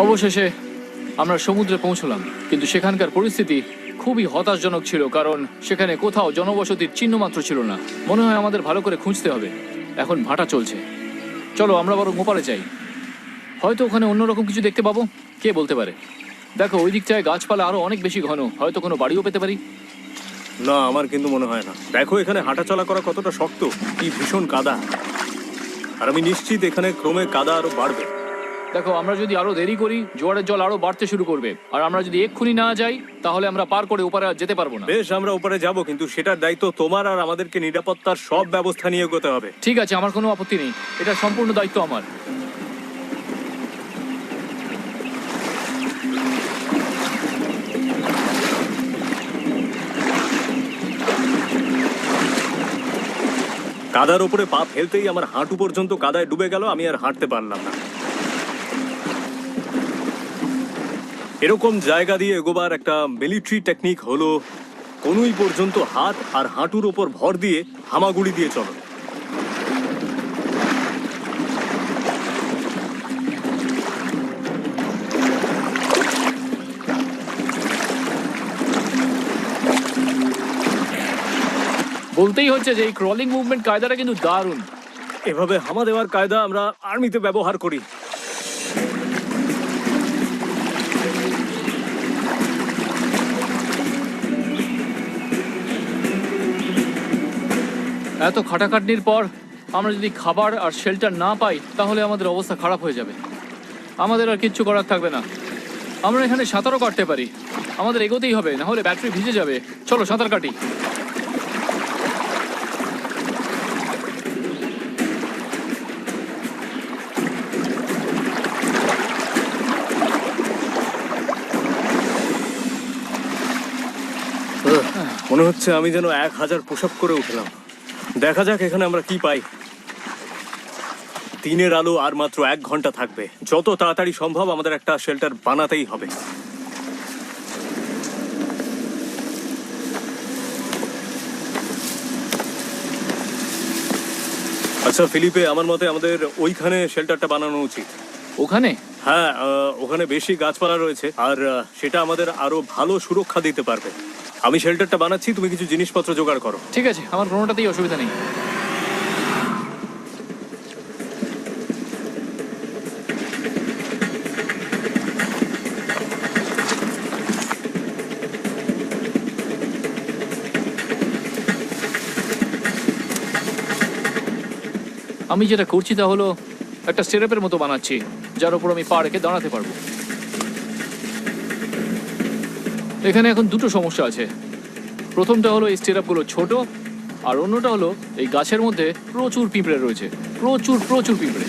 অবশেষে আমরা সমুদ্রে পৌঁছলাম, কিন্তু সেখানকার পরিস্থিতি খুবই হতাশজনক ছিল, কারণ সেখানে কোথাও জনবসতির চিহ্ন মাত্র ছিল না। মনে হয় আমাদের ভালো করে খুঁজতে হবে। এখন ভাটা চলছে। চলো, আমরা বরং ওপারে যাই। হয়তো ওখানে অন্যরকম কিছু দেখতে পাবো? কে বলতে পারে? দেখো, ওই দিকটায় গাছপালা আরও অনেক বেশি ঘন। হয়তো কোনো বাড়িও পেতে পারি। না, আমার কিন্তু মনে হয় না। দেখো, এখানে হাঁটা চলা করা কতটা শক্ত। কি ভীষণ কাদা। আর আমি নিশ্চিত এখানে ক্রমে কাদা আরও বাড়বে। দেখো আমরা যদি আরও দেরি করি জোয়ারের জল আরও বাড়তে শুরু করবে। আর আমরা যদি এক্ষুনি না যাই তাহলে আমরা পার করে ওপারে আর যেতে পারব না। বেশ আমরা উপরে যাব কিন্তু সেটার দায়িত্ব তোমার আর আমাদেরকে নিরাপত্তার সব ব্যবস্থা নিয়ে এগোতে হবে। ঠিক আছে আমার কোনো আপত্তি নেই। এটা সম্পূর্ণ দায়িত্ব আমার। কাদার উপরে পা ফেলতেই আমার হাঁটু পর্যন্ত কাদায় ডুবে গেল আমি আর হাঁটতে পারলাম না। এরকম জায়গা দিয়ে এগোবার একটা মিলিটারি টেকনিক হলো কোনুই পর্যন্ত হাত আর হাঁটুর ওপর ভর দিয়ে হামাগুড়ি দিয়ে চলো। বলতেই হচ্ছে যে এই ক্রলিং মুভমেন্ট কায়দাটা কিন্তু দারুণ। এভাবে হামা দেওয়ার কায়দা আমরা আর্মিতে ব্যবহার করি। এত খাটাখাটনির পর আমরা যদি খাবার আর শেল্টার না পাই, তাহলে আমাদের অবস্থা খারাপ হয়ে যাবে। আমাদের আর কিচ্ছু করার থাকবে না। আমরা এখানে সাঁতারও কাটতে পারি। আমাদের এগোতেই হবে, না হলে ব্যাটারি ভিজে যাবে। চলো, সাঁতার কাটি। মনে হচ্ছে আমি যেন এক হাজার পোশাক করে উঠলাম। দেখা যাক এখানে আমরা কি পাই। দিনের আলো আর মাত্র এক ঘণ্টা থাকবে। যত তাড়াতাড়ি সম্ভব আমাদের একটা শেল্টার বানাতেই হবে। আচ্ছা ফিলিপে আমার মতে আমাদের ওইখানে শেল্টারটা বানানো উচিত। ওখানে? হ্যাঁ আহ, ওখানে বেশি গাছপালা রয়েছে আর আহ, সেটা আমাদের আরও ভালো সুরক্ষা দিতে পারবে। আমি শেল্টারটা বানাচ্ছি, তুমি কিছু জিনিসপত্র জোগাড় করো। ঠিক আছে, আমার কোনোটাতেই অসুবিধা নেই। আমি যেটা করছি তা হলো একটা স্টেরাপের মতো বানাচ্ছি, যার উপর আমি পা দাঁড়াতে পারব। এখানে এখন দুটো সমস্যা আছে। প্রথমটা হলো এই স্টেরাপগুলো ছোট, আর অন্যটা হলো এই গাছের মধ্যে প্রচুর পিঁপড়ে রয়েছে। প্রচুর প্রচুর পিঁপড়ে।